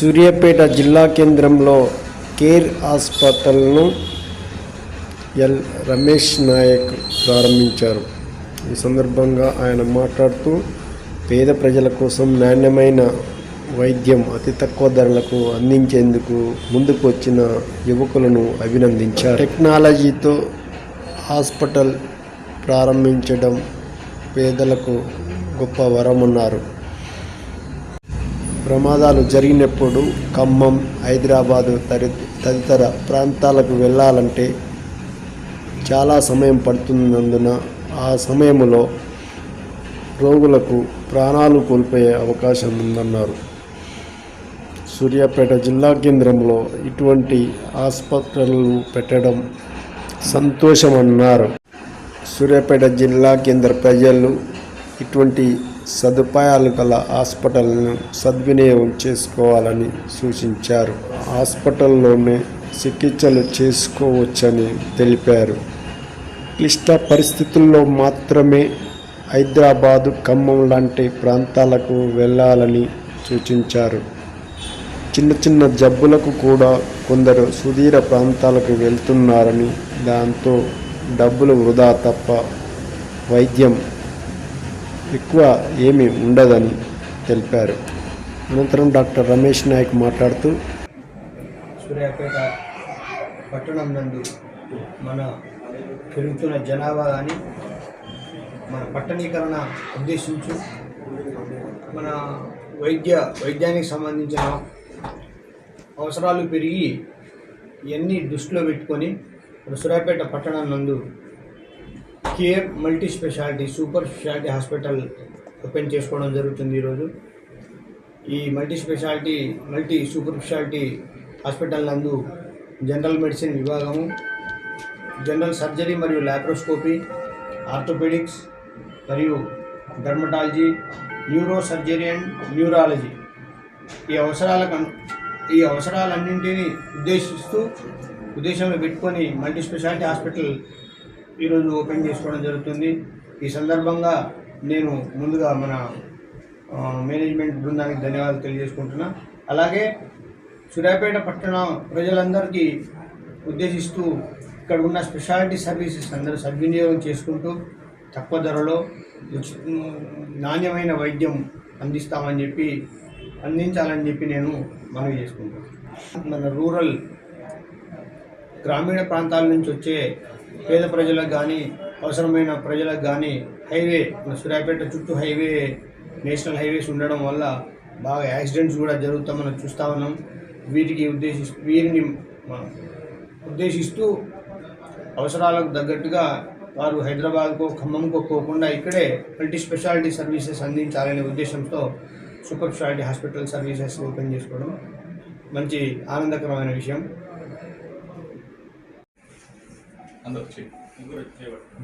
సూర్యాపేట జిల్లా కేంద్రంలో కేర్ హాస్పిటల్ను ఎల్ రమేష్ నాయక్ ప్రారంభించారు. ఈ సందర్భంగా ఆయన మాట్లాడుతూ పేద ప్రజల కోసం నాణ్యమైన వైద్యం అతి తక్కువ ధరలకు అందించేందుకు ముందుకు వచ్చిన యువకులను అభినందించారు. టెక్నాలజీతో హాస్పిటల్ ప్రారంభించడం పేదలకు గొప్ప వరమన్నారు. ప్రమాదాలు జరిగినప్పుడు ఖమ్మం హైదరాబాదు తరి తదితర ప్రాంతాలకు వెళ్ళాలంటే చాలా సమయం పడుతున్నందున ఆ సమయంలో రోగులకు ప్రాణాలు కోల్పోయే అవకాశం ఉందన్నారు. సూర్యాపేట జిల్లా కేంద్రంలో ఇటువంటి ఆసుపత్రులు పెట్టడం సంతోషమన్నారు. సూర్యాపేట జిల్లా కేంద్ర ప్రజలు ఇటువంటి సదుపాయాలు గల హాస్పిటల్ను సద్వినియోగం చేసుకోవాలని సూచించారు. హాస్పిటల్లోనే చికిత్సలు చేసుకోవచ్చని తెలిపారు. క్లిష్ట పరిస్థితుల్లో మాత్రమే హైదరాబాదు ఖమ్మం లాంటి ప్రాంతాలకు వెళ్ళాలని సూచించారు. చిన్న చిన్న జబ్బులకు కూడా కొందరు సుదీర ప్రాంతాలకు వెళ్తున్నారని దాంతో డబ్బులు వృధా తప్ప వైద్యం ఎక్కువ ఏమీ ఉండదని తెలిపారు. అనంతరం డాక్టర్ రమేష్ నాయక్ మాట్లాడుతూ సూర్యాపేట పట్టణం నందు మన పెరుగుతున్న జనాభా కానీ మన పట్టణీకరణ ఉద్దేశించు మన వైద్య వైద్యానికి సంబంధించిన అవసరాలు పెరిగి ఇవన్నీ దృష్టిలో పెట్టుకొని మన సూర్యాపేట పట్టణం నందు care multi speciality super speciality hospital open చేసుకోవడం జరుగుతుంది ఈరోజు. ఈ multi speciality multi super speciality hospital నందు జనరల్ మెడిసిన్ విభాగము జనరల్ సర్జరీ మరియు లాప్రోస్కోపీ ఆర్థోపెడిక్స్ మరియు dermatology neuro surgery and neurology. ఈ అవసరాలకు ఈ అవసరాలన్నింటినీ ఉద్దేశిస్తూ ఉద్దేశంలో పెట్టుకొని మల్టీ స్పెషాలిటీ హాస్పిటల్ ఈరోజు ఓపెన్ చేసుకోవడం జరుగుతుంది. ఈ సందర్భంగా నేను ముందుగా మన మేనేజ్మెంట్ బృందానికి ధన్యవాదాలు తెలియజేసుకుంటున్నా. అలాగే సూర్యాపేట పట్టణ ప్రజలందరికీ ఉద్దేశిస్తూ ఇక్కడ ఉన్న స్పెషాలిటీ సర్వీసెస్ అందరూ సద్వినియోగం చేసుకుంటూ తక్కువ ధరలో నాణ్యమైన వైద్యం అందిస్తామని చెప్పి అందించాలని చెప్పి నేను మనవి చేసుకుంటాను మన రూరల్ గ్రామీణ ప్రాంతాల నుంచి వచ్చే పేద ప్రజలకు కానీ అవసరమైన ప్రజలకు కానీ హైవే మన సూర్యాపేట చుట్టూ హైవే నేషనల్ హైవేస్ ఉండడం వల్ల బాగా యాక్సిడెంట్స్ కూడా జరుగుతాం మనం చూస్తూ ఉన్నాం. వీటికి ఉద్దేశి వీరిని మనం ఉద్దేశిస్తూ అవసరాలకు తగ్గట్టుగా వారు హైదరాబాద్కో ఖమ్మంకో పోకుండా ఇక్కడే మల్టీ స్పెషాలిటీ సర్వీసెస్ అందించాలనే ఉద్దేశంతో super speciality hospital services open చేసుకోవడం మంచి ఆనందకరమైన విషయం. అందరూ చేయి. ముగ్గురు చేయబట్టి